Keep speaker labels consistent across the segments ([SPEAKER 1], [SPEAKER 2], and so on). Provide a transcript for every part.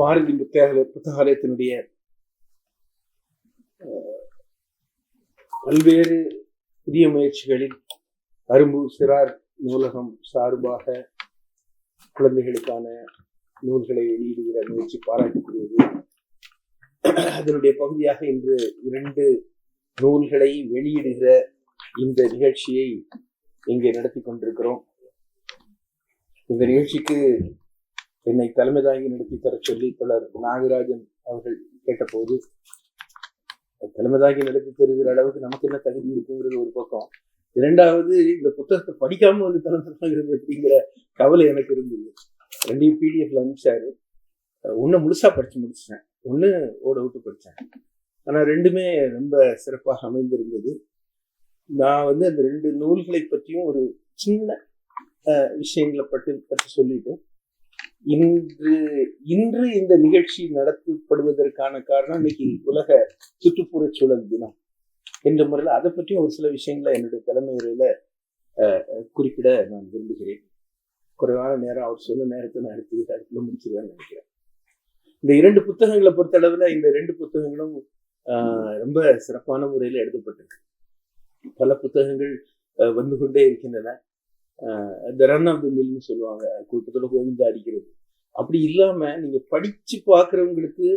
[SPEAKER 1] பாரதி புத்தக புத்தகாலயத்தினுடைய பல்வேறு புதிய முயற்சிகளில் அரும்பு சிறார் நூலகம் சார்பாக குழந்தைகளுக்கான நூல்களை வெளியிடுகிற முயற்சி பாராட்டுக்குரியது அதனுடைய பகுதியாக இன்று இரண்டு நூல்களை வெளியிடுகிற இந்த நிகழ்ச்சியை இங்கே நடத்தி கொண்டிருக்கிறோம் இந்த நிகழ்ச்சிக்கு என்னை தலைமை தாங்கி நடத்தி தர சொல்லி தொடர் நாகராஜன் அவர்கள் கேட்டபோது தலைமை தாங்கி நடத்தி தருகிற அளவுக்கு நமக்கு என்ன தகுதி இருக்குங்கிறது ஒரு பக்கம் இரண்டாவது இந்த புத்தகத்தை படிக்காம வந்து திறந்துருக்காங்கிறது அப்படிங்கிற கவலை எனக்கு இருந்தது ரெண்டையும் பிடிஎஃப்ல அனுப்பிச்சாரு ஒன்னு முழுசா படிச்சு முடிச்சேன் ஒன்று ஓட விட்டு படித்தேன் ஆனால் ரெண்டுமே ரொம்ப சிறப்பாக அமைந்திருந்தது நான் வந்து அந்த ரெண்டு நூல்களை பற்றியும் ஒரு சின்ன விஷயங்களை பற்றி பற்றி சொல்லிட்டு இன்று இன்று இந்த நிகழ்ச்சி நடத்தப்படுவதற்கான காரணம் இன்னைக்கு உலக சுற்றுப்புறச் சூழல் தினம் என்ற முறையில் அதை பற்றியும் ஒரு சில விஷயங்களை என்னுடைய தலைமையுறையில குறிப்பிட நான் விரும்புகிறேன் குறைவான நேரம் அவர் சொன்ன நேரத்தை நான் எடுத்து அடுத்துல முடிச்சிருவேன் நினைக்கிறேன் இந்த இரண்டு புத்தகங்களை பொறுத்தளவில் இந்த ரெண்டு புத்தகங்களும் ரொம்ப சிறப்பான முறையில் எழுதப்பட்டிருக்கு பல புத்தகங்கள் வந்து கொண்டே இருக்கின்றன இந்த ரன் ஆஃப் த மில்னு சொல்லுவாங்க கூட்டத்தோட கோவிந்தா அடிக்கிறது அப்படி இல்லாம நீங்கள் படிச்சு பார்க்குறவங்களுக்கு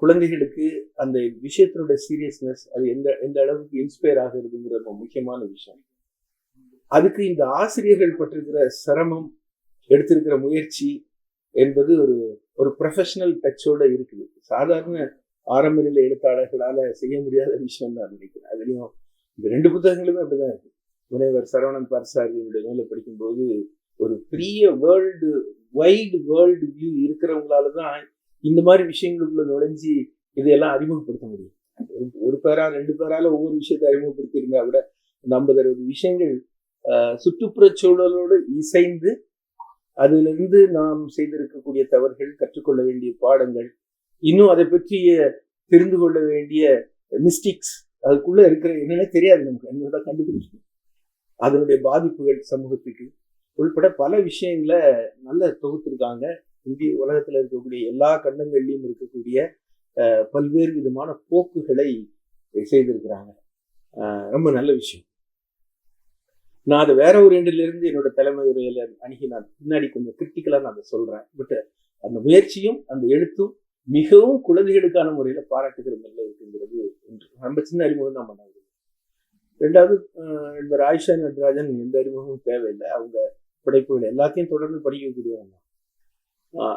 [SPEAKER 1] குழந்தைகளுக்கு அந்த விஷயத்தினோட சீரியஸ்னஸ் அது எந்த எந்த அளவுக்கு இன்ஸ்பயர் ஆகுறதுங்கிற ரொம்ப முக்கியமான விஷயம் அதுக்கு இந்த ஆசிரியர்கள் பட்டிருக்கிற சிரமம் எடுத்திருக்கிற முயற்சி என்பது ஒரு ஒரு ப்ரொஃபஷனல் டச்சோட இருக்குது சாதாரண ஆரம்ப நிலை எழுத்தாளர்களால் செய்ய முடியாத விஷயம் தான் நினைக்கிறேன் அதுலேயும் இந்த ரெண்டு புத்தகங்களுமே அப்படிதான் இருக்கு முனைவர் சரவணன் பரசாரியினுடைய நூலை படிக்கும்போது ஒரு பெரிய வேர்ல்டு வைடு வேர்ல்டு வியூ இருக்கிறவங்களால தான் இந்த மாதிரி விஷயங்களுக்குள்ள நுழைஞ்சி இதையெல்லாம் அறிமுகப்படுத்த முடியும் ஒரு பேரா ரெண்டு பேரால ஒவ்வொரு விஷயத்தை அறிமுகப்படுத்தியிருந்தா கூட இந்த ஐம்பது அறுபது விஷயங்கள் சுற்றுப்புற சூழலோடு இசைந்து அதிலிருந்து நாம் செய்திருக்கக்கூடிய தவறுகள் கற்றுக்கொள்ள வேண்டிய பாடங்கள் இன்னும் அதை பற்றிய தெரிந்து கொள்ள வேண்டிய மிஸ்டேக்ஸ் அதுக்குள்ள இருக்கிற என்னென்ன தெரியாது நமக்கு என்ன கண்டுபிடிச்சிருக்கோம் அதனுடைய பாதிப்புகள் சமூகத்துக்கு உள்பட பல விஷயங்களை நல்ல தொகுத்திருக்காங்க இந்திய உலகத்தில் இருக்கக்கூடிய எல்லா கண்டங்கள்லையும் இருக்கக்கூடிய பல்வேறு விதமான போக்குகளை செய்திருக்கிறாங்க ரொம்ப நல்ல விஷயம் நான் அதை வேற ஒரு இருந்து என்னோட தலைமை உரையில அணுகி நான் பின்னாடி கொஞ்சம் கிரிட்டிக்கலாக நான் அதை சொல்கிறேன் பட் அந்த முயற்சியும் அந்த எழுத்தும் மிகவும் குழந்தைகளுக்கான முறையில் பாராட்டுகிற நல்ல இருக்குங்கிறது ரொம்ப சின்ன அறிமுகம் தான் பண்ணாங்க ரெண்டாவது நண்பர் ஆயிஷா நடராஜன் எந்த அறிமுகமும் தேவையில்லை அவங்க படைப்புகள் எல்லாத்தையும் தொடர்ந்து படிக்கக்கூடியவங்க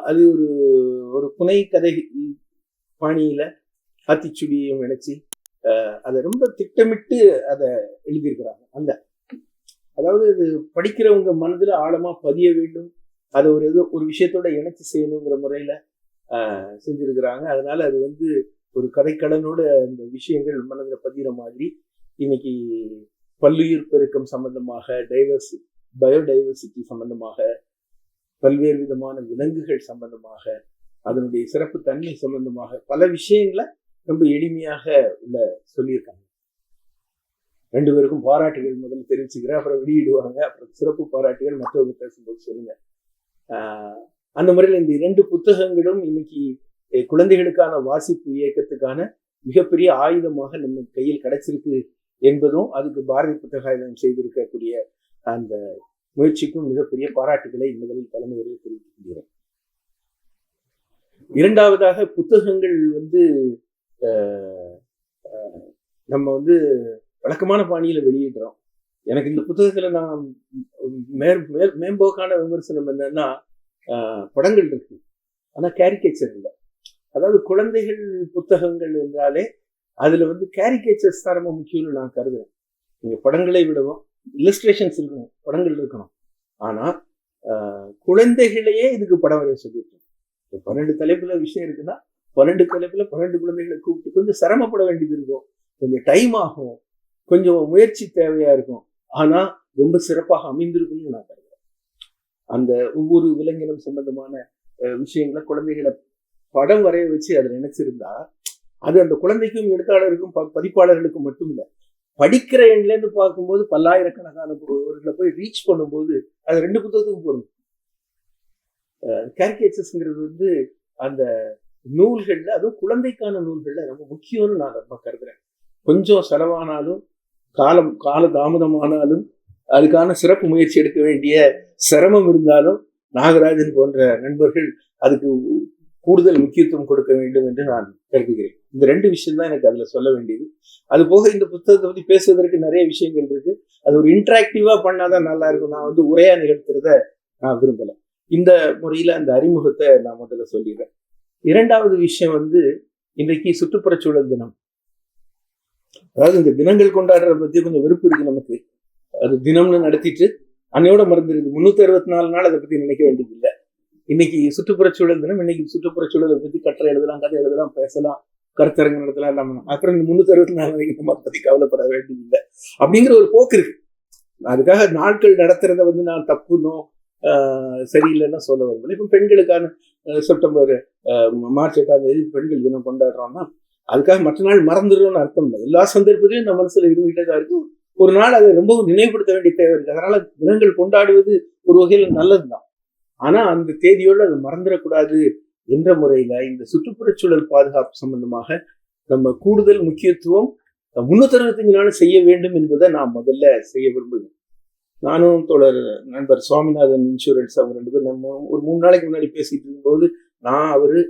[SPEAKER 1] அது ஒரு ஒரு புனை கதை பாணியில் ஆத்திச்சுடியும் நினைச்சு அதை ரொம்ப திட்டமிட்டு அதை எழுதியிருக்கிறாங்க அந்த அதாவது இது படிக்கிறவங்க மனதில் ஆழமாக பதிய வேண்டும் அதை ஒரு ஏதோ ஒரு விஷயத்தோட இணைச்சி செய்யணுங்கிற முறையில் செஞ்சுருக்கிறாங்க அதனால அது வந்து ஒரு கதைக்கடனோட அந்த விஷயங்கள் மனதில் பதிகிற மாதிரி இன்னைக்கு பல்லுயிர் பெருக்கம் சம்பந்தமாக டைவர்சி பயோடைவர்சிட்டி சம்பந்தமாக பல்வேறு விதமான விலங்குகள் சம்பந்தமாக அதனுடைய சிறப்பு தன்மை சம்பந்தமாக பல விஷயங்களை ரொம்ப எளிமையாக உள்ள சொல்லியிருக்காங்க ரெண்டு பேருக்கும் பாராட்டுகள் முதல்ல தெரிவிச்சுக்கிறேன் அப்புறம் வெளியிடுவாங்க அப்புறம் சிறப்பு பாராட்டுகள் மற்றவங்க பேசும்போது சொல்லுங்க அந்த முறையில் இந்த இரண்டு புத்தகங்களும் இன்னைக்கு குழந்தைகளுக்கான வாசிப்பு இயக்கத்துக்கான மிகப்பெரிய ஆயுதமாக நம்ம கையில் கிடைச்சிருக்கு என்பதும் அதுக்கு பாரதி புத்தகாயம் செய்திருக்கக்கூடிய அந்த முயற்சிக்கும் மிகப்பெரிய பாராட்டுகளை முதலில் தலைமையில் தெரிவித்துக் கொள்கிறேன் இரண்டாவதாக புத்தகங்கள் வந்து நம்ம வந்து வழக்கமான பாணியில வெளியிடுறோம் எனக்கு இந்த புத்தகத்துல நான் மேம்போக்கான விமர்சனம் என்னன்னா படங்கள் இருக்கு ஆனா கேரிக்கேச்சர் இல்லை அதாவது குழந்தைகள் புத்தகங்கள் என்றாலே அதில் வந்து கேரிகேச்சர்ஸ் தான் ரொம்ப முக்கியம்னு நான் கருதுறேன் நீங்கள் படங்களை விடவும் இலஸ்ட்ரேஷன்ஸ் இருக்கணும் படங்கள் இருக்கணும் ஆனால் குழந்தைகளையே இதுக்கு படம் வரைய இப்போ பன்னெண்டு தலைப்பில் விஷயம் இருக்குன்னா பன்னெண்டு தலைப்பில் பன்னெண்டு குழந்தைகளை கூப்பிட்டு கொஞ்சம் சிரமப்பட வேண்டியது இருக்கும் கொஞ்சம் டைம் ஆகும் கொஞ்சம் முயற்சி தேவையாக இருக்கும் ஆனால் ரொம்ப சிறப்பாக அமைந்திருக்கும்னு நான் கருதுறேன் அந்த ஒவ்வொரு விலங்கினம் சம்பந்தமான விஷயங்களை குழந்தைகளை படம் வரைய வச்சு அதை நினைச்சிருந்தா அது அந்த குழந்தைக்கும் எழுத்தாளருக்கும் பதிப்பாளர்களுக்கும் மட்டும் இல்லை படிக்கிற எண்லேருந்து பார்க்கும்போது பல்லாயிரக்கணக்கான ஒருகளை போய் ரீச் பண்ணும்போது அது ரெண்டு புத்தகத்துக்கும் பொருள் கேரிகேச்சர்ஸ்ங்கிறது வந்து அந்த நூல்களில் அதுவும் குழந்தைக்கான நூல்களில் ரொம்ப முக்கியம்னு நான் ரொம்ப கருதுறேன் கொஞ்சம் செலவானாலும் காலம் கால தாமதமானாலும் அதுக்கான சிறப்பு முயற்சி எடுக்க வேண்டிய சிரமம் இருந்தாலும் நாகராஜன் போன்ற நண்பர்கள் அதுக்கு கூடுதல் முக்கியத்துவம் கொடுக்க வேண்டும் என்று நான் கருதுகிறேன் இந்த ரெண்டு விஷயம் தான் எனக்கு அதுல சொல்ல வேண்டியது அது போக இந்த புத்தகத்தை பத்தி பேசுவதற்கு நிறைய விஷயங்கள் இருக்கு அது ஒரு இன்ட்ராக்டிவா பண்ணாதான் நல்லா இருக்கும் நான் வந்து உரையா நிகழ்த்துறத நான் விரும்பலை இந்த முறையில அந்த அறிமுகத்தை நான் முதல்ல சொல்லிடுறேன் இரண்டாவது விஷயம் வந்து இன்றைக்கு சூழல் தினம் அதாவது இந்த தினங்கள் கொண்டாடுறத பத்தி கொஞ்சம் விருப்பம் இருக்கு நமக்கு அது தினம்னு நடத்திட்டு அன்னையோட மறந்துருது முந்நூற்றி அறுபத்தி நாலு நாள் அதை பத்தி நினைக்க இல்லை இன்னைக்கு சுற்றுப்புறச்சூழல் தினம் இன்னைக்கு சுற்றுப்புறச்சூழலை பத்தி கட்டுரை எழுதலாம் கதை எழுதலாம் பேசலாம் கருத்தரங்க நம்ம அப்புறம் இந்த முன்னூத்தி அறுபத்தி நாலு வரைக்கும் நம்ம பத்தி கவலைப்பட வேண்டியதில்லை அப்படிங்கிற ஒரு போக்கு இருக்கு அதுக்காக நாட்கள் நடத்துறத வந்து நான் தப்புனோ சரியில்லைன்னா சொல்ல வரும் இப்போ பெண்களுக்கான செப்டம்பர் மார்ச் எட்டாம் தேதி பெண்கள் தினம் கொண்டாடுறோம்னா அதுக்காக மற்ற நாள் மறந்துடுறோம்னு அர்த்தம் இல்லை எல்லா சந்தர்ப்பத்திலையும் நம்ம மனசுல இருந்துகிட்டே தான் இருக்கும் ஒரு நாள் அதை ரொம்ப நினைவுபடுத்த வேண்டிய தேவை இருக்கு அதனால தினங்கள் கொண்டாடுவது ஒரு வகையில் நல்லதுதான் ஆனா அந்த தேதியோடு அது மறந்துடக்கூடாது என்ற முறையில இந்த சுற்றுப்புறச்சூழல் பாதுகாப்பு சம்பந்தமாக நம்ம கூடுதல் முக்கியத்துவம் முன்னூத்தி செய்ய வேண்டும் என்பதை நான் முதல்ல செய்ய விரும்புகிறேன் நானும் தோழர் நண்பர் சுவாமிநாதன் இன்சூரன்ஸ் அவங்க ரெண்டு பேரும் நம்ம ஒரு மூணு நாளைக்கு முன்னாடி பேசிட்டு இருக்கும்போது நான் அவரு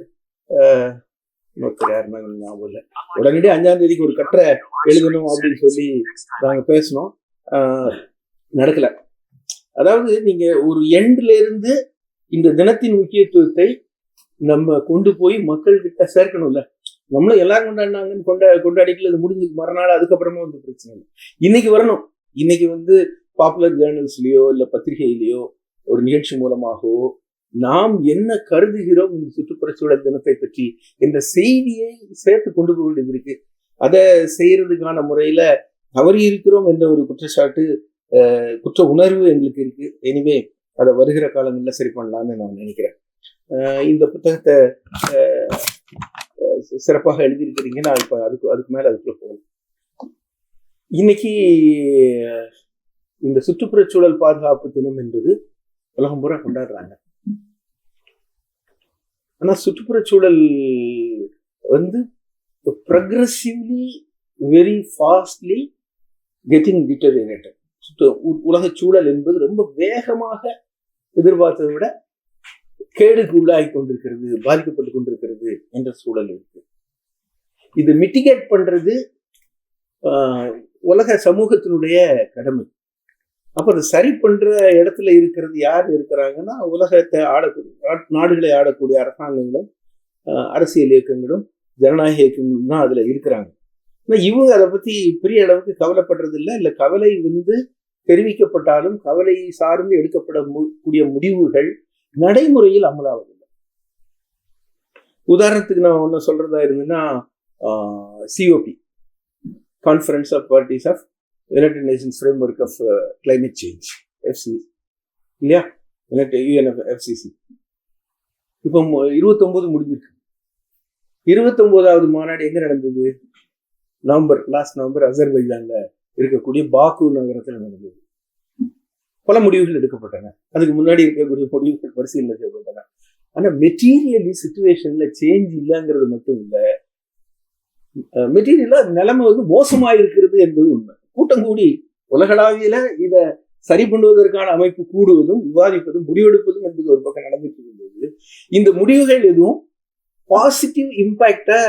[SPEAKER 1] ஞாபகம் இல்லை அஞ்சாம் தேதிக்கு ஒரு கட்டுரை எழுதணும் அப்படின்னு சொல்லி நாங்கள் பேசினோம் நடக்கல அதாவது நீங்க ஒரு எண்ட்ல இருந்து இந்த தினத்தின் முக்கியத்துவத்தை நம்ம கொண்டு போய் மக்கள்கிட்ட சேர்க்கணும்ல நம்மளும் எல்லாரும் கொண்டாடினாங்கன்னு கொண்டா கொண்டாடிக்கல இது முடிஞ்சு மறுநாள் அதுக்கப்புறமா வந்து பிரச்சனை இல்லை இன்னைக்கு வரணும் இன்னைக்கு வந்து பாப்புலர் ஜேர்னல்ஸ்லயோ இல்லை பத்திரிகையிலேயோ ஒரு நிகழ்ச்சி மூலமாகவோ நாம் என்ன கருதுகிறோம் இந்த சுற்றுப்புறச்சூழல் தினத்தை பற்றி என்ற செய்தியை சேர்த்து கொண்டு போக வேண்டியது இருக்கு அதை செய்யறதுக்கான முறையில தவறி இருக்கிறோம் என்ற ஒரு குற்றச்சாட்டு குற்ற உணர்வு எங்களுக்கு இருக்கு எனிவே அதை வருகிற காலங்களில் சரி பண்ணலான்னு நான் நினைக்கிறேன் இந்த புத்தகத்தை சிறப்பாக எழுதியிருக்கிறீங்க நான் இப்போ அதுக்கு அதுக்கு மேலே அதுக்குள்ள போகணும் இன்னைக்கு இந்த சுற்றுப்புறச்சூழல் பாதுகாப்பு தினம் என்பது உலகம் பூரா கொண்டாடுறாங்க ஆனால் சுற்றுப்புறச்சூழல் வந்து ப்ரக்ரஸிவ்லி வெரி ஃபாஸ்ட்லி கெட்டிங் சுற்று உலக சூழல் என்பது ரொம்ப வேகமாக எதிர்பார்த்ததை விட கேடுக்கு உள்ளாகி கொண்டிருக்கிறது பாதிக்கப்பட்டு கொண்டிருக்கிறது என்ற சூழல் இருக்கு இது மிட்டிகேட் பண்றது உலக சமூகத்தினுடைய கடமை அப்போ அது சரி பண்ற இடத்துல இருக்கிறது யார் இருக்கிறாங்கன்னா உலகத்தை ஆடக்கூடிய நாடுகளை ஆடக்கூடிய அரசாங்கங்களும் அரசியல் இயக்கங்களும் ஜனநாயக இயக்கங்களும் தான் அதுல இருக்கிறாங்க ஆனால் இவங்க அதை பத்தி பெரிய அளவுக்கு கவலைப்படுறது இல்லை இல்லை கவலை வந்து தெரிவிக்கப்பட்டாலும் கவலை சார்ந்து எடுக்கப்பட கூடிய முடிவுகள் நடைமுறையில் அமலாவதில்லை உதாரணத்துக்கு நான் ஒன்று சொல்றதா இருந்ததுன்னா COP conference of parties of united nations framework of climate change FC இல்லையா யுனைடெட் யூஎன்எஃப் எஃப்சிசி இப்போ இருபத்தொம்போது முடிஞ்சிருக்கு இருபத்தொம்போதாவது மாநாடு எங்கே நடந்தது நவம்பர் லாஸ்ட் நவம்பர் அசர்பைஜானில் இருக்கக்கூடிய பாக்கு நகரத்தில் நடந்தது பல முடிவுகள் எடுக்கப்பட்டன அதுக்கு முன்னாடி இருக்கக்கூடிய முடிவுகள் பரிசீலனை செய்யப்பட்டன ஆனா மெட்டீரியல் சுச்சுவேஷன்ல சேஞ்ச் இல்லைங்கிறது மட்டும் இல்லை மெட்டீரியலா நிலைமை வந்து மோசமா இருக்கிறது என்பது உண்மை கூட்டம் கூடி உலகளாவியில இதை சரி பண்ணுவதற்கான அமைப்பு கூடுவதும் விவாதிப்பதும் முடிவெடுப்பதும் என்பது ஒரு பக்கம் நடந்துட்டு இருந்தது இந்த முடிவுகள் எதுவும் பாசிட்டிவ் இம்பாக்டை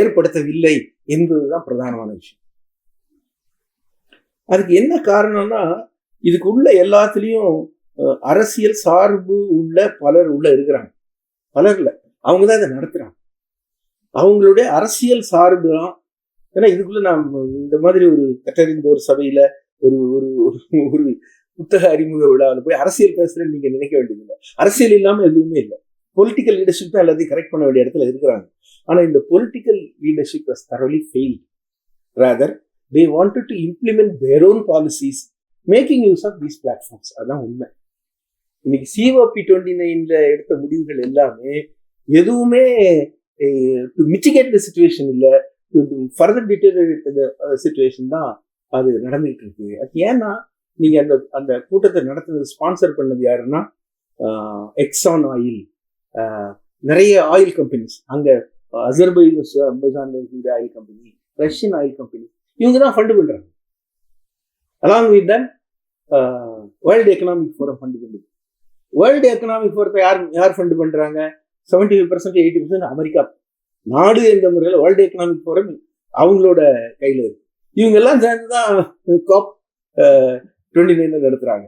[SPEAKER 1] ஏற்படுத்தவில்லை என்பதுதான் பிரதானமான விஷயம் அதுக்கு என்ன காரணம்னா உள்ள எல்லாத்துலேயும் அரசியல் சார்பு உள்ள பலர் உள்ள இருக்கிறாங்க பலர்ல அவங்க தான் இதை நடத்துகிறாங்க அவங்களுடைய அரசியல் சார்பு தான் ஏன்னா இதுக்குள்ள நான் இந்த மாதிரி ஒரு கட்டறிந்த ஒரு சபையில ஒரு ஒரு ஒரு புத்தக அறிமுக விழாவில் போய் அரசியல் பேசுறேன்னு நீங்க நினைக்க வேண்டியதில்லை அரசியல் இல்லாம எதுவுமே இல்லை பொலிட்டிக்கல் லீடர்ஷிப் தான் எல்லாத்தையும் கரெக்ட் பண்ண வேண்டிய இடத்துல இருக்கிறாங்க ஆனா இந்த political leadership was fail rather they wanted to implement their own policies making use of these platforms அதான் உண்மை இன்னைக்கு சிஓபி டுவெண்ட்டி நைன்ல எடுத்த முடிவுகள் எல்லாமே எதுவுமே டு மிச்சிகேட் த சுச்சுவேஷன் இல்லை ஃபர்தர் டீட்டெயில் சுச்சுவேஷன் தான் அது நடந்துகிட்டு இருக்கு அது ஏன்னா நீங்கள் அந்த அந்த கூட்டத்தை நடத்துனது ஸ்பான்சர் பண்ணது யாருன்னா எக்ஸான் ஆயில் நிறைய ஆயில் கம்பெனிஸ் அங்கே அசர்பைஜான் இருக்கிற oil company Russian oil company இவங்க தான் ஃபண்டு பண்ணுறாங்க அலாங் வித் தன் வேர்ல்டு எக்கனாமிக் ஃபோரம் ஃபண்டு பண்ணுது வேர்ல்டு எக்கனாமிக் ஃபோரத்தை யார் யார் ஃபண்டு பண்ணுறாங்க seventy five percent eighty percent America நாடு என்ற முறையில் வேர்ல்டு எக்கனாமிக் ஃபோரம் அவங்களோட கையில் இருக்கு இவங்க எல்லாம் சேர்ந்து தான் காப் டுவெண்ட்டி நைனில் நடத்துகிறாங்க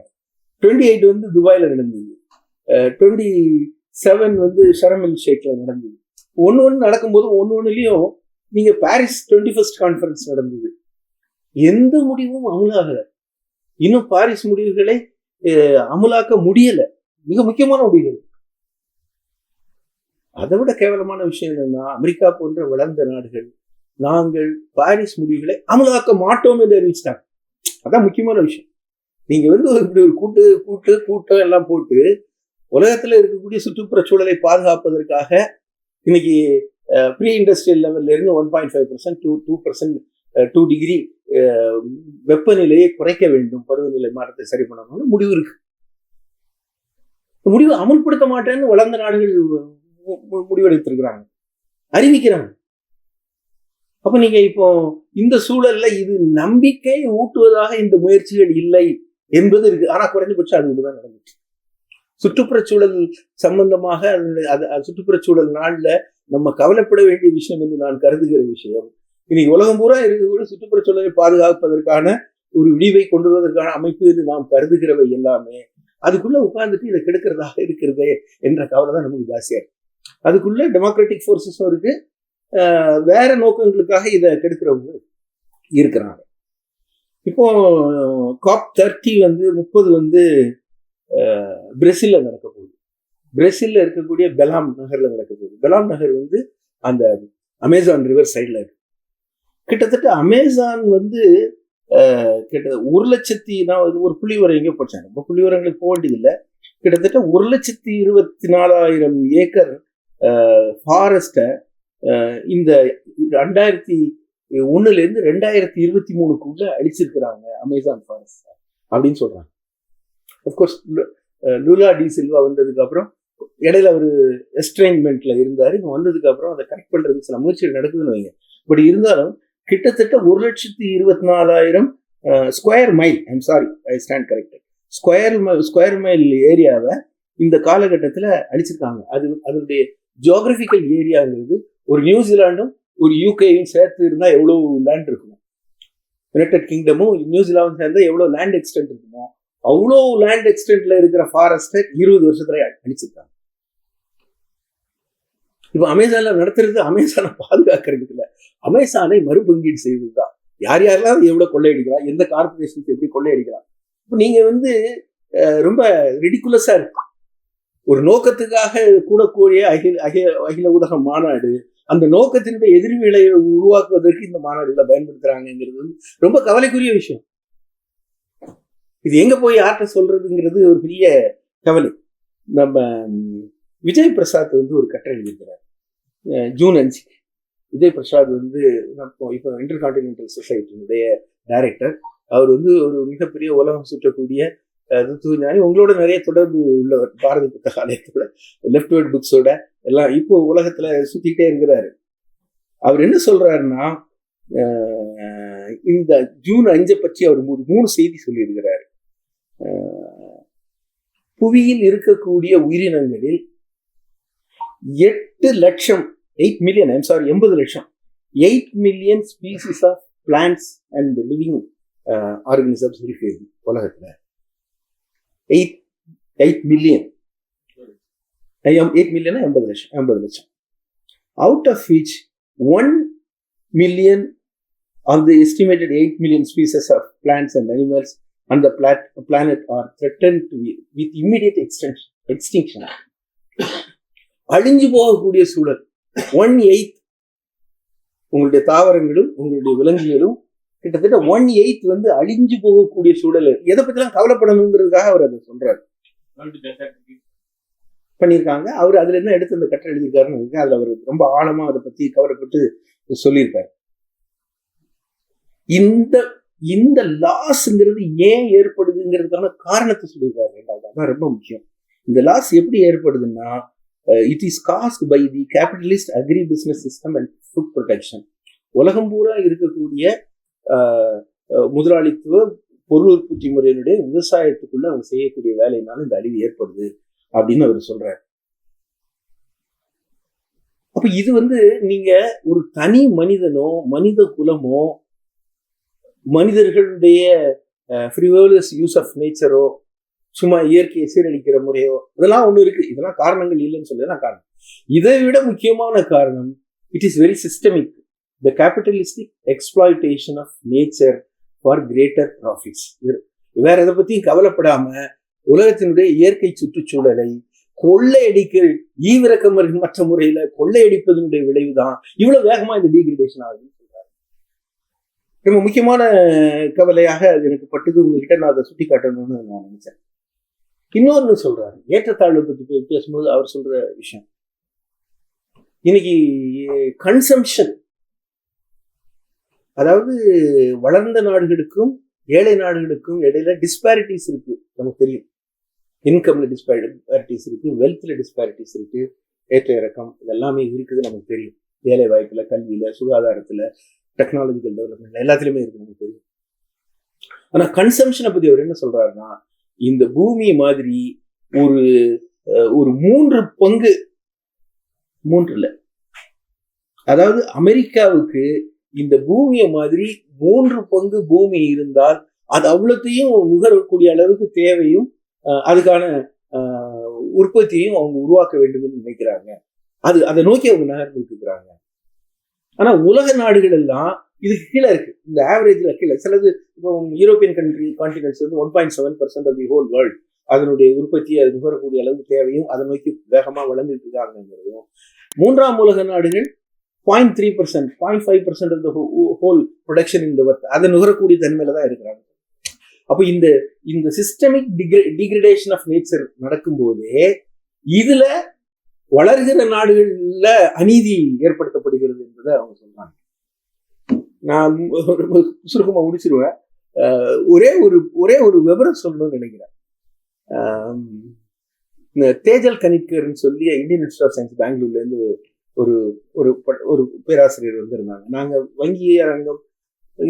[SPEAKER 1] டுவெண்ட்டி எயிட் வந்து துபாயில் நடந்தது டுவெண்ட்டி uh, செவன் வந்து ஷரமில் ஷேக்கில் நடந்தது ஒன்று ஒன்று நடக்கும்போது ஒன்று ஒன்றுலேயும் நீங்கள் பாரிஸ் டுவெண்ட்டி ஃபர்ஸ்ட் கான்ஃபரன்ஸ் நடந்தது எந்த முடிவும் அமுலாகல இன்னும் பாரிஸ் முடிவுகளை அமுலாக்க முடியல மிக முக்கியமான முடிவுகள் அதை விட கேவலமான விஷயம் என்னன்னா அமெரிக்கா போன்ற வளர்ந்த நாடுகள் நாங்கள் பாரிஸ் முடிவுகளை அமுலாக்க மாட்டோம் என்று அறிவிச்சிட்டாங்க அதான் முக்கியமான விஷயம் நீங்க வந்து இப்படி ஒரு கூட்டு கூட்டு கூட்டம் எல்லாம் போட்டு உலகத்துல இருக்கக்கூடிய சுற்றுப்புற சூழலை பாதுகாப்பதற்காக இன்னைக்கு ப்ரீ இண்டஸ்ட்ரியல் லெவல்ல இருந்து one point five percent to two percent two degree வெப்பநிலையை குறைக்க வேண்டும் பருவநிலை மாற்றத்தை சரி பண்ணணும்னு முடிவு இருக்கு முடிவு அமுல்படுத்த மாட்டேன்னு வளர்ந்த நாடுகள் முடிவெடுத்திருக்கிறாங்க அறிவிக்கிறாங்க அப்ப நீங்க இப்போ இந்த சூழல்ல இது நம்பிக்கை ஊட்டுவதாக இந்த முயற்சிகள் இல்லை என்பது இருக்கு ஆனா குறைஞ்சபட்சம் அது இதுதான் நடந்துச்சு சுற்றுப்புற சூழல் சம்பந்தமாக அது சுற்றுப்புற சூழல் நாள்ல நம்ம கவலைப்பட வேண்டிய விஷயம் என்று நான் கருதுகிற விஷயம் இனி உலகம் பூரா இருக்கக்கூடிய சுற்றுப்புற சூழலை பாதுகாப்பதற்கான ஒரு விழிவை கொண்டு வருவதற்கான அமைப்பு என்று நாம் கருதுகிறவை எல்லாமே அதுக்குள்ள உட்கார்ந்துட்டு இதை கெடுக்கிறதாக இருக்கிறது என்ற கவலை தான் நமக்கு ஜாஸ்தியா இருக்கு அதுக்குள்ள டெமோக்ராட்டிக் ஃபோர்ஸஸும் இருக்கு வேற நோக்கங்களுக்காக இதை கெடுக்கிறவங்க இருக்கிறாங்க இப்போ காப் தேர்ட்டி வந்து முப்பது வந்து பிரேசில்ல நடக்க போகுது பிரேசில்ல இருக்கக்கூடிய பெலாம் நகர்ல நடக்க போகுது பெலாம் நகர் வந்து அந்த அமேசான் ரிவர் சைடில் இருக்கு கிட்டத்தட்ட அமேசான் வந்து கிட்டத்தட்ட ஒரு லட்சத்தி நான் ஒரு புள்ளி வரை எங்கே போச்சாங்க இப்போ புள்ளி போக வேண்டியதில்லை கிட்டத்தட்ட ஒரு லட்சத்தி இருபத்தி நாலாயிரம் ஏக்கர் ஃபாரஸ்ட்டை இந்த ரெண்டாயிரத்தி ஒன்றுலேருந்து ரெண்டாயிரத்தி இருபத்தி மூணுக்குள்ளே அழிச்சிருக்கிறாங்க அமேசான் ஃபாரஸ்ட் அப்படின்னு சொல்கிறாங்க அஃப்கோர்ஸ் லூலா டி சில்வா வந்ததுக்கப்புறம் இடையில அவர் எஸ்ட்ரெயின்மெண்ட்ல இருந்தார் இப்போ வந்ததுக்கப்புறம் அதை கரெக்ட் பண்ணுறதுக்கு சில முயற்சிகள் நடக்குதுன்னு வைங்க பட் இருந்தாலும் கிட்டத்தட்ட ஒரு லட்சத்தி இருபத்தி நாலாயிரம் square mile I'm sorry I stand corrected square square mile ஏரியாவை இந்த காலகட்டத்தில் அழிச்சிருக்காங்க அது அதனுடைய ஜியோக்ரஃபிக்கல் ஏரியாங்கிறது ஒரு நியூசிலாண்டும் ஒரு யூகேயும் சேர்த்து இருந்தால் எவ்வளோ லேண்ட் இருக்குமோ யுனைடெட் கிங்டமும் நியூசிலாண்டும் சேர்ந்தா எவ்வளோ லேண்ட் எக்ஸ்டென்ட் இருக்குமோ அவ்வளோ லேண்ட் எக்ஸ்டென்ட்ல இருக்கிற ஃபாரஸ்ட்டை இருபது வருஷத்துல அழிச்சிருக்காங்க இப்போ அமேசானில் நடத்துறது அமேசானை பாதுகாக்கிறது இல்லை அமேசானை மறுபங்கீடு செய்வது தான் யார் யாரெல்லாம் எவ்வளோ கொள்ளையடிக்கலாம் எந்த கார்பரேஷனுக்கு எப்படி கொள்ளையடிக்கலாம் இப்போ நீங்கள் வந்து ரொம்ப ரெடிக்குலஸாக இருக்கு ஒரு நோக்கத்துக்காக கூடக்கூடிய அகில அகில அகில உலக மாநாடு அந்த நோக்கத்தினுடைய எதிர்விகளை உருவாக்குவதற்கு இந்த மாநாடுகளை பயன்படுத்துறாங்கிறது வந்து ரொம்ப கவலைக்குரிய விஷயம் இது எங்க போய் யார்கிட்ட சொல்றதுங்கிறது ஒரு பெரிய கவலை நம்ம விஜய் பிரசாத் வந்து ஒரு கட்டுரை எழுதியிருக்கிறார் ஜூன் அஞ்சு விஜய் பிரசாத் வந்து இப்போ இன்டர் கான்டினென்டல் சொசைட்டியினுடைய டைரக்டர் அவர் வந்து ஒரு மிகப்பெரிய உலகம் சுற்றக்கூடிய ஞானி உங்களோட நிறைய தொடர்பு உள்ளவர் பாரதி புத்தகாலயத்தோட லெஃப்ட் வேர்ட் புக்ஸோட எல்லாம் இப்போ உலகத்துல சுத்திக்கிட்டே இருக்கிறாரு அவர் என்ன சொல்றாருன்னா இந்த ஜூன் அஞ்சை பற்றி அவர் மூணு மூணு செய்தி சொல்லியிருக்கிறாரு புவியில் இருக்கக்கூடிய உயிரினங்களில் எட்டு லட்சம் எயிட் மில்லியன் ஐம் சாரி எண்பது லட்சம் eight million species of plants and living organisms இருக்கு உலகத்தில் எயிட் எயிட் மில்லியன் எயிட் மில்லியனா எண்பது லட்சம் எண்பது லட்சம் out of which one million of the estimated eight million species of plants and animals and the plat planet are threaten to with immediate extension extinction அழிஞ்சு போகக்கூடிய சூழல் ஒன் எயித் உங்களுடைய தாவரங்களும் உங்களுடைய விலங்குகளும் கிட்டத்தட்ட ஒன் எயித் வந்து அழிஞ்சு போகக்கூடிய சூழல் எதை பத்திலாம் கவலைப்படணுங்கிறதுக்காக அவர் அதை சொல்றாரு பண்ணியிருக்காங்க அவர் அதுல இருந்து எடுத்து அந்த கட்டை எழுதியிருக்காருன்னு அதுல அவர் ரொம்ப ஆழமா அதை பத்தி கவலைப்பட்டு சொல்லியிருக்காரு இந்த இந்த லாஸ்ங்கிறது ஏன் ஏற்படுதுங்கிறதுக்கான காரணத்தை சொல்லியிருக்காரு ரெண்டாவது அதான் ரொம்ப முக்கியம் இந்த லாஸ் எப்படி ஏற்படுதுன்னா it is caused by the capitalist agribusiness system and food production உலகம் பூரா இருக்கக்கூடிய முதலாளித்துவ பொருள் உற்பத்தி முறையினுடைய விவசாயத்துக்குள்ள அவங்க செய்யக்கூடிய வேலையினால இந்த அழிவு ஏற்படுது அப்படின்னு அவர் சொல்றாரு அப்ப இது வந்து நீங்க ஒரு தனி மனிதனோ மனித குலமோ மனிதர்களுடைய ஃப்ரிவலஸ் யூஸ் ஆஃப் நேச்சரோ சும்மா இயற்கையை சீரழிக்கிற முறையோ இதெல்லாம் ஒன்று இருக்கு இதெல்லாம் காரணங்கள் இல்லைன்னு சொல்லி தான் காரணம் இதை விட முக்கியமான காரணம் it is very systemic the capitalistic exploitation of nature for greater profits வேற எதை பத்தியும் கவலைப்படாம உலகத்தினுடைய இயற்கை சுற்றுச்சூழலை கொள்ளையடிக்க ஈவிரக்கம் மற்ற முறையில கொள்ளையடிப்பதனுடைய விளைவுதான் இவ்வளவு வேகமா இந்த டீகிரேடேஷன் ஆகுதுன்னு சொல்றாரு ரொம்ப முக்கியமான கவலையாக அது எனக்கு பட்டது உங்ககிட்ட நான் அதை சுட்டி காட்டணும்னு நான் நினைச்சேன் இன்னொன்று சொல்றாரு ஏற்றத்தாழ்வு பற்றி பேசும்போது அவர் சொல்ற விஷயம் இன்னைக்கு கன்சம்ஷன் அதாவது வளர்ந்த நாடுகளுக்கும் ஏழை நாடுகளுக்கும் இடையில டிஸ்பாரிட்டிஸ் இருக்கு நமக்கு தெரியும் இன்கம்ல டிஸ்பாரிட்டிஸ் இருக்கு வெல்த்ல டிஸ்பாரிட்டிஸ் இருக்கு ஏற்ற இறக்கம் இதெல்லாமே இருக்குது நமக்கு தெரியும் வேலை வாய்ப்புல கல்வியில சுகாதாரத்துல டெக்னாலஜிக்கல் டெவலப்மெண்ட்ல எல்லாத்துலயுமே இருக்கு நமக்கு தெரியும் ஆனா கன்சம்ஷனை பத்தி அவர் என்ன சொல்றாருன்னா இந்த பூமி மாதிரி ஒரு ஒரு மூன்று பங்கு மூன்றுல அதாவது அமெரிக்காவுக்கு இந்த பூமியை மாதிரி மூன்று பங்கு பூமி இருந்தால் அது அவ்வளோத்தையும் நுகரக்கூடிய அளவுக்கு தேவையும் அதுக்கான உற்பத்தியையும் அவங்க உருவாக்க வேண்டும் என்று நினைக்கிறாங்க அது அதை நோக்கி அவங்க நகர்ந்து இருக்கிறாங்க ஆனா உலக நாடுகள் எல்லாம் இதுக்கு கீழே இருக்கு இந்த ஆவரேஜில் கீழே சிலது இப்போ யூரோப்பியன் கண்ட்ரி கான்டினென்ட்ஸ் வந்து one point seven percent of the whole world அதனுடைய உற்பத்தியை அது நுகரக்கூடிய அளவு தேவையும் அதை நோக்கி வேகமாக வளர்ந்துட்டு இருக்காங்கிறதும் மூன்றாம் உலக நாடுகள் point three percent point five percent of whole production இந்த ஒர்த் அதை நுகரக்கூடிய தன்மையில தான் இருக்கிறாங்க அப்போ இந்த இந்த சிஸ்டமிக் டிகிர டிகிரடேஷன் ஆஃப் நேச்சர் நடக்கும்போதே இதுல வளர்கிற நாடுகள்ல அநீதி ஏற்படுத்தப்படுகிறது என்பதை அவங்க சொல்றாங்க நான் சுருக்கமாக முடிச்சிருவேன் ஒரே ஒரு ஒரே ஒரு விவரம் சொல்லணும்னு நினைக்கிறேன் இந்த தேஜல் கணிக்கர்னு சொல்லி இந்தியன் இன்ஸ்டியூட் ஆஃப் சயின்ஸ் பெங்களூர்லேருந்து ஒரு ஒரு ஒரு பேராசிரியர் வந்திருந்தாங்க நாங்கள் வங்கி அரங்கம்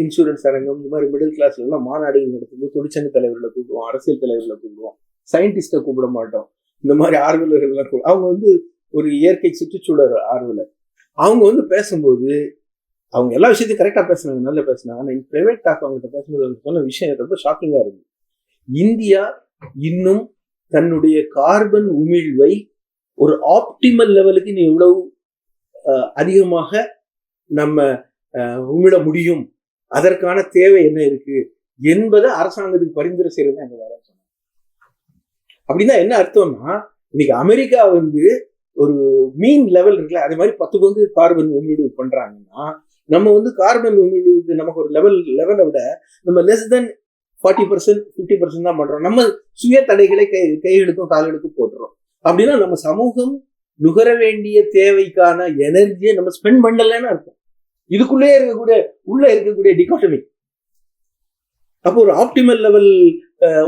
[SPEAKER 1] இன்சூரன்ஸ் அரங்கம் இந்த மாதிரி மிடில் கிளாஸ்லாம் மாநாடுகள் நடத்தும்போது தொழிற்சங்க தலைவர்களை கூப்பிடுவோம் அரசியல் தலைவர்களை கூப்பிடுவோம் சயின்டிஸ்ட்டை கூப்பிட மாட்டோம் இந்த மாதிரி ஆர்வலர்கள்லாம் அவங்க வந்து ஒரு இயற்கை சுற்றுச்சூழல் ஆர்வலர் அவங்க வந்து பேசும்போது அவங்க எல்லா விஷயத்தையும் கரெக்டாக பேசுனாங்க நல்லா பேசினாங்க ஆனால் ப்ரைவேட் டாக் அவங்ககிட்ட பேசும்போது அவங்க சொன்ன விஷயம் ரொம்ப ஷாக்கிங்காக இருக்கு இந்தியா இன்னும் தன்னுடைய கார்பன் உமிழ்வை ஒரு ஆப்டிமல் லெவலுக்கு நீ எவ்வளவு அதிகமாக நம்ம உமிழ முடியும் அதற்கான தேவை என்ன இருக்கு என்பதை அரசாங்கத்துக்கு பரிந்துரை செய்யறது எங்க வேலை அப்படின்னா என்ன அர்த்தம்னா இன்னைக்கு அமெரிக்கா வந்து ஒரு மீன் லெவல் இருக்குல்ல அதே மாதிரி பத்து பங்கு கார்பன் உமிழ்வு பண்றாங்கன்னா நம்ம வந்து கார்பன் நமக்கு ஒரு லெவல் லெவலை விட நம்ம less than forty percent fifty percent தான் பண்றோம் நம்ம சுய தடைகளை கை கையெடுக்கும் காலெடுக்கும் போடுறோம் அப்படின்னா நம்ம சமூகம் நுகர வேண்டிய தேவைக்கான எனர்ஜியை நம்ம ஸ்பெண்ட் பண்ணலன்னு அர்த்தம் இதுக்குள்ளே இருக்கக்கூடிய உள்ள இருக்கக்கூடிய டிகாட்டமி அப்போ ஒரு ஆப்டிமல் லெவல்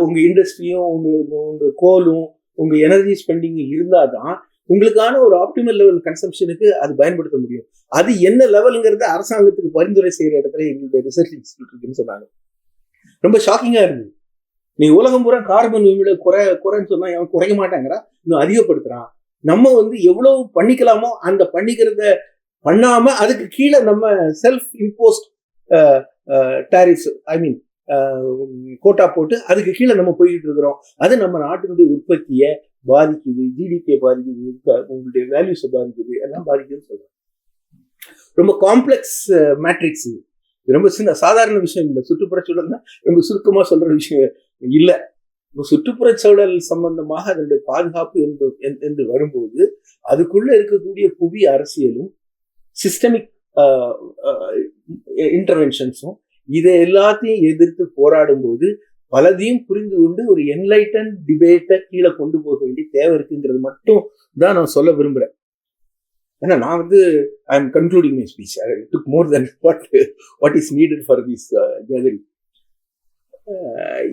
[SPEAKER 1] உங்க இண்டஸ்ட்ரியும் உங்க உங்க கோலும் உங்க எனர்ஜி ஸ்பெண்டிங் இருந்தாதான் உங்களுக்கான ஒரு ஆப்டிமல் லெவல் கன்சம்ஷனுக்கு அது பயன்படுத்த முடியும் அது என்ன லெவலுங்கிறது அரசாங்கத்துக்கு பரிந்துரை செய்யற இடத்துல எங்களுடைய ரிசர்ச் இன்ஸ்டியூட் இருக்குன்னு சொன்னாங்க ரொம்ப ஷாக்கிங்கா இருந்தது நீ உலகம் பூரா கார்பன் விமிட குறை குறைன்னு சொன்னா அவன் குறைய மாட்டாங்கிறா இன்னும் அதிகப்படுத்துறான் நம்ம வந்து எவ்வளவு பண்ணிக்கலாமோ அந்த பண்ணிக்கிறத பண்ணாம அதுக்கு கீழே நம்ம self imposed tariffs I mean quota போட்டு அதுக்கு கீழே நம்ம போய்கிட்டு இருக்கிறோம் அது நம்ம நாட்டினுடைய உற்பத்தியை பாதிக்குது ஜிடிபியை பாதிக்குது உங்களுடைய வேல்யூஸை பாதிக்குது எல்லாம் பாதிக்குதுன்னு சொல்கிறேன் ரொம்ப காம்ப்ளெக்ஸ் மேட்ரிக்ஸ் இது ரொம்ப சின்ன சாதாரண விஷயம் இல்லை சுற்றுப்புற தான் ரொம்ப சுருக்கமாக சொல்கிற விஷயம் இல்லை சுற்றுப்புற சூழல் சம்பந்தமாக அதனுடைய பாதுகாப்பு என்று என்று வரும்போது அதுக்குள்ளே இருக்கக்கூடிய புவி அரசியலும் சிஸ்டமிக் இன்டர்வென்ஷன்ஸும் இதை எல்லாத்தையும் எதிர்த்து போராடும் போது பலதையும் புரிந்து கொண்டு ஒரு என்லைட்டன் டிபேட்டை கீழே கொண்டு போக வேண்டிய தேவை இருக்குங்கிறது மட்டும் தான் நான் சொல்ல விரும்புகிறேன் ஏன்னா நான் வந்து I am concluding my speech took more than what what is needed for this gathering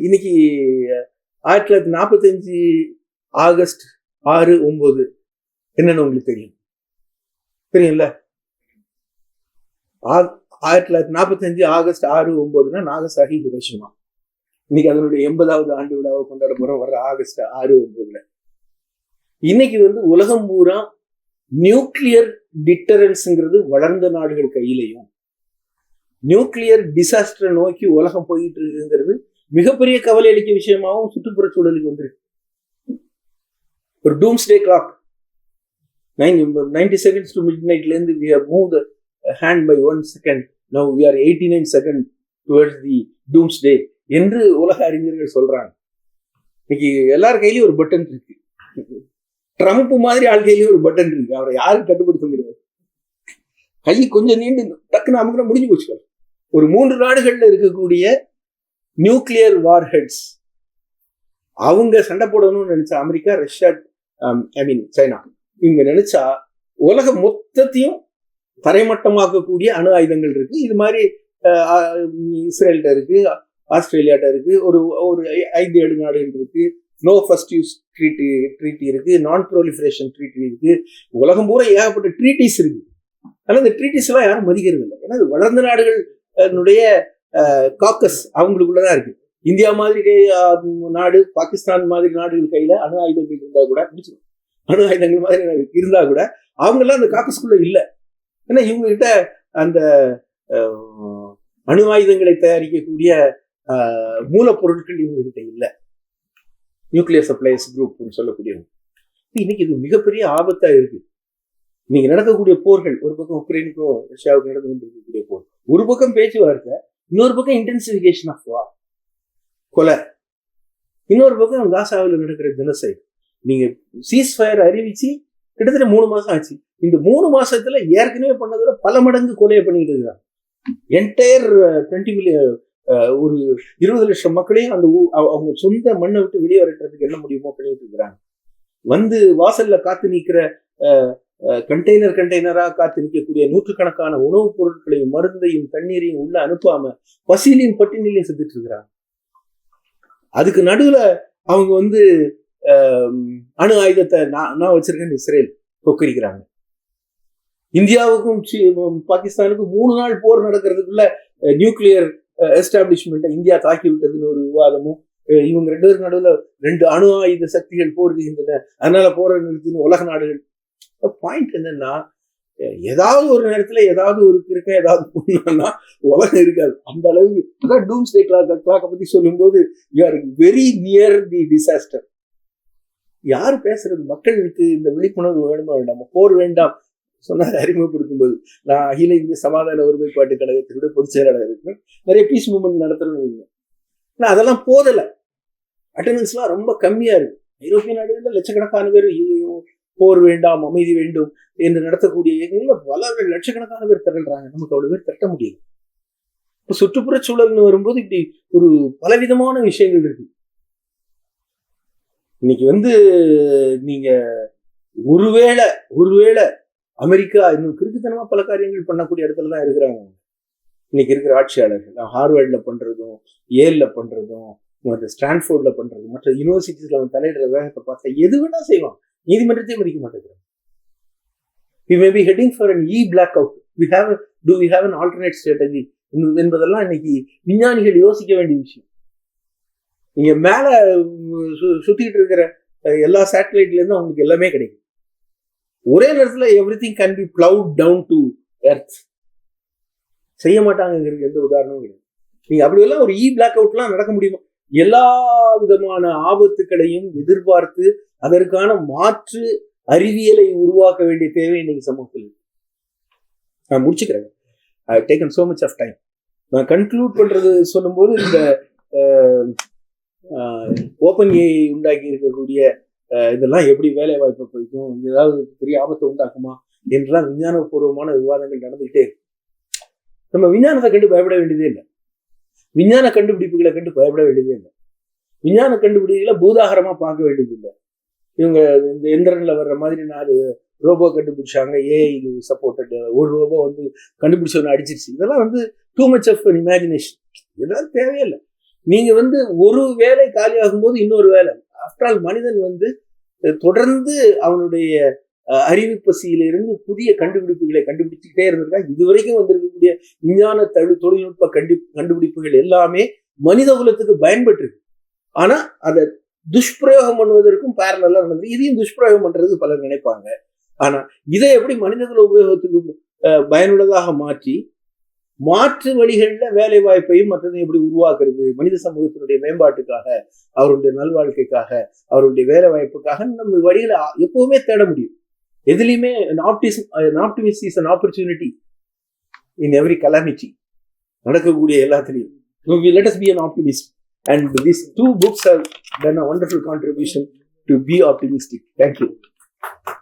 [SPEAKER 1] இன்னைக்கு ஆயிரத்தி தொள்ளாயிரத்தி நாற்பத்தஞ்சு ஆகஸ்ட் ஆறு ஒம்பது என்னன்னு உங்களுக்கு தெரியும் தெரியும்ல ஆயிரத்தி தொள்ளாயிரத்தி நாற்பத்தஞ்சு ஆகஸ்ட் ஆறு ஒம்பதுனா நாகசாகி ஹிரோஷிமா இன்னைக்கு அதனுடைய எண்பதாவது ஆண்டு விழாவை கொண்டாட போறோம் வர ஆகஸ்ட் ஆறு ஒன்பதுல இன்னைக்கு வந்து உலகம் பூரா நியூக்ளியர் டிட்டரன்ஸ்ங்கிறது வளர்ந்த நாடுகள் கையிலையும் நியூக்ளியர் டிசாஸ்டரை நோக்கி உலகம் போயிட்டு இருக்குங்கிறது மிகப்பெரிய கவலை அளிக்க விஷயமாகவும் சுற்றுப்புற சூழலுக்கு வந்துருக்கு ஒரு doomsday clock nine ninety seconds to mid நைட்லேருந்து we are move the hand by one second now we are eighty nine second towards the doomsday என்று உலக அறிஞர்கள் சொல்றாங்க இன்னைக்கு எல்லார் கையிலயும் ஒரு பட்டன் இருக்கு ட்ரம்ப் மாதிரி ஆள் கையிலயும் ஒரு பட்டன் இருக்கு அவரை யாரும் கட்டுப்படுத்த முடியாது கை கொஞ்சம் நீண்டு டக்குன்னு அமுக்கிற முடிஞ்சு போச்சு ஒரு மூன்று நாடுகள்ல இருக்கக்கூடிய நியூக்ளியர் வார்ஹெட்ஸ் அவங்க சண்டை போடணும்னு நினைச்சா America Russia I mean China இவங்க நினைச்சா உலக மொத்தத்தையும் தரைமட்டமாக்கக்கூடிய அணு ஆயுதங்கள் இருக்கு இது மாதிரி இஸ்ரேல்கிட்ட இருக்கு ஆஸ்திரேலியாட்ட இருக்கு ஒரு ஒரு ஐந்து ஏழு நாடுகள் இருக்கு no first use treaty treaty இருக்கு நான் ப்ரோலிஃபரேஷன் ட்ரீட்டி இருக்கு உலகம் பூரா ஏகப்பட்ட ட்ரீட்டிஸ் இருக்கு ஆனால் இந்த ட்ரீட்டிஸ் எல்லாம் யாரும் மதிக்கிறது இல்லை ஏன்னா வளர்ந்த நாடுகளுடைய காக்கஸ் அவங்களுக்குள்ளதான் இருக்கு இந்தியா மாதிரி நாடு பாகிஸ்தான் மாதிரி நாடுகள் கையில அணு ஆயுதங்கள் இருந்தா கூட முடிச்சிடும் அணு ஆயுதங்கள் மாதிரி இருந்தா கூட எல்லாம் அந்த காக்கஸ்குள்ள இல்லை ஏன்னா இவங்ககிட்ட அந்த அணு ஆயுதங்களை தயாரிக்கக்கூடிய மூலப்பொருட்கள் இவங்ககிட்ட இல்லை நியூக்ளியர் சப்ளைஸ் குரூப்னு சொல்லக்கூடியவங்க இன்னைக்கு இது மிகப்பெரிய ஆபத்தா இருக்கு இன்னைக்கு நடக்கக்கூடிய போர்கள் ஒரு பக்கம் உக்ரைனுக்கும் ரஷ்யாவுக்கும் நடந்து கொண்டிருக்கக்கூடிய போர் ஒரு பக்கம் பேச்சுவார்த்தை இன்னொரு பக்கம் இன்டென்சிஃபிகேஷன் ஆஃப் வார் கொலை இன்னொரு பக்கம் காசாவில் நடக்கிற தினசை நீங்க சீஸ் ஃபயர் அறிவிச்சு கிட்டத்தட்ட மூணு மாசம் ஆச்சு இந்த மூணு மாசத்துல ஏற்கனவே பண்ணதோட பல மடங்கு கொலையை பண்ணிட்டு இருக்காங்க என்டையர் டுவெண்ட்டி uh, மில்லியன் ஒரு இருபது லட்சம் மக்களையும் அந்த அவங்க சொந்த மண்ணை விட்டு வெளியே வரட்டுறதுக்கு என்ன முடியுமோ பண்ணிட்டு இருக்கிறாங்க வந்து வாசல்ல காத்து நிற்கிற கண்டெய்னர் கண்டெய்னராக காத்து நிற்கக்கூடிய நூற்றுக்கணக்கான உணவுப் பொருட்களையும் மருந்தையும் தண்ணீரையும் உள்ள அனுப்பாம பசியிலையும் பட்டினிலையும் செத்துட்டு இருக்கிறாங்க அதுக்கு நடுவுல அவங்க வந்து அணு ஆயுதத்தை நான் நான் வச்சிருக்கேன் இஸ்ரேல் கொக்கரிக்கிறாங்க இந்தியாவுக்கும் பாகிஸ்தானுக்கும் மூணு நாள் போர் நடக்கிறதுக்குள்ள நியூக்ளியர் எஸ்டாப்ளிஷ்மெண்ட்டை இந்தியா தாக்கி விட்டதுன்னு ஒரு விவாதமும் இவங்க ரெண்டு பேருக்கு நடுவில் ரெண்டு அணு ஆயுத சக்திகள் போர்கின்றன அதனால போற நிறுத்தின உலக நாடுகள் பாயிண்ட் என்னன்னா ஏதாவது ஒரு நேரத்துல ஏதாவது ஒரு இருக்க ஏதாவது பண்ணா உலகம் இருக்காது அந்த அளவுக்கு அதான் டூம் ஸ்டே கிளாக் கிளாக்கை பத்தி சொல்லும்போது you are very near the disaster யார் பேசுறது மக்களுக்கு இந்த விழிப்புணர்வு வேணுமா வேண்டாம் போர் வேண்டாம் சொன்னார் அறிமுகப்படுத்தும் போது நான் அகில இந்திய சமாதான ஒருமைப்பாட்டு கழகத்தினுடைய பொதுச் செயலாளர் இருக்கேன் நிறைய பீஸ் மூமெண்ட் நடத்தணும்னு ஆனால் அதெல்லாம் போதலை அட்டண்டன்ஸ்லாம் ரொம்ப கம்மியாக இருக்கு ஐரோப்பிய நாடுகளில் லட்சக்கணக்கான பேர் போர் வேண்டாம் அமைதி வேண்டும் என்று நடத்தக்கூடிய இயக்கங்களில் பல லட்சக்கணக்கான பேர் திரள்றாங்க நமக்கு அவ்வளோ பேர் திரட்ட முடியல இப்போ சுற்றுப்புற சூழல்னு வரும்போது இப்படி ஒரு பலவிதமான விஷயங்கள் இருக்கு இன்னைக்கு வந்து நீங்க ஒருவேளை ஒருவேளை அமெரிக்கா இன்னும் கிறுக்குத்தனமாக பல காரியங்கள் பண்ணக்கூடிய இடத்துல தான் இருக்கிறாங்க இன்னைக்கு இருக்கிற ஆட்சியாளர்கள் ஹார்வர்டில் பண்ணுறதும் ஏலில் பண்ணுறதும் மற்ற ஸ்டான்ஃபோர்டில் பண்ணுறதும் மற்ற யூனிவர்சிட்டிஸில் அவன் தலையிடுற வேகத்தை பார்த்தா எது வேணால் செய்வான் நீதிமன்றத்தையும் மதிக்க மாட்டேங்கிறான் we may be heading for an இ blackout we have to we have an alternate strategy என்பதெல்லாம் இன்னைக்கு விஞ்ஞானிகள் யோசிக்க வேண்டிய விஷயம் நீங்கள் மேலே சுற்றிக்கிட்டு இருக்கிற எல்லா சேட்டலைட்லேருந்து அவங்களுக்கு எல்லாமே கிடைக்கும் ஒரே நேரத்தில் everything can be brought down to earth செய்ய மாட்டாங்கிறது எந்த உதாரணமும் கிடையாது நீங்கள் அப்படி எல்லாம் ஒரு இ பிளாக் அவுட்லாம் நடக்க முடியுமா எல்லா விதமான ஆபத்துக்களையும் எதிர்பார்த்து அதற்கான மாற்று அறிவியலை உருவாக்க வேண்டிய தேவை இன்னைக்கு சமூகத்தில் நான் முடிச்சுக்கிறேன் I taken so much of time நான் கன்க்ளூட் பண்றது சொல்லும்போது இந்த ஓபன் ஏஐ உண்டாக்கி இருக்கக்கூடிய இதெல்லாம் எப்படி வேலை வாய்ப்பை குறிக்கும் ஏதாவது பெரிய ஆபத்தை உண்டாக்குமா என்றெல்லாம் விஞ்ஞானபூர்வமான விவாதங்கள் நடந்துகிட்டே இருக்கு நம்ம விஞ்ஞானத்தை கண்டு பயப்பட வேண்டியதே இல்லை விஞ்ஞான கண்டுபிடிப்புகளை கண்டு பயப்பட வேண்டியதே இல்லை விஞ்ஞான கண்டுபிடிப்புகளை பூதாகரமா பார்க்க வேண்டியது இல்லை இவங்க இந்த எந்திரன்ல வர்ற மாதிரி நாலு ரோபோ கண்டுபிடிச்சாங்க ஏ இது சப்போர்ட்டட் ஒரு ரோபோ வந்து கண்டுபிடிச்ச ஒன்று அடிச்சிருச்சு இதெல்லாம் வந்து too much of an imagination இதெல்லாம் தேவையில்லை நீங்க வந்து ஒரு வேலை காலியாகும் போது இன்னொரு வேலை அஃப்டரால் மனிதன் வந்து தொடர்ந்து அவனுடைய அறிவு இருந்து புதிய கண்டுபிடிப்புகளை கண்டுபிடிச்சுக்கிட்டே இருந்திருக்காங்க இதுவரைக்கும் வந்திருக்கக்கூடிய விஞ்ஞான தழு தொழில்நுட்ப கண்டு கண்டுபிடிப்புகள் எல்லாமே மனித குலத்துக்கு பயன்பட்டுருக்கு ஆனா அதை துஷ்பிரயோகம் பண்ணுவதற்கும் பேரலாம் நடந்தது இதையும் துஷ்பிரயோகம் பண்றது பலர் நினைப்பாங்க ஆனா இதை எப்படி மனிதகுல உபயோகத்துக்கு பயனுள்ளதாக மாற்றி மாற்று வழிகளில் வேலை வாய்ப்பையும் மற்றதையும் எப்படி உருவாக்குறது மனித சமூகத்தினுடைய மேம்பாட்டுக்காக அவருடைய நல்வாழ்க்கைக்காக அவருடைய வேலை வாய்ப்புக்காக நம்ம வழிகளை எப்பவுமே தேட முடியும் எதுலையுமே is an opportunity in every கலாமிச்சி நடக்கக்கூடிய எல்லாத்துலையும் be and this two books have done a wonderful contribution to be optimistic thank you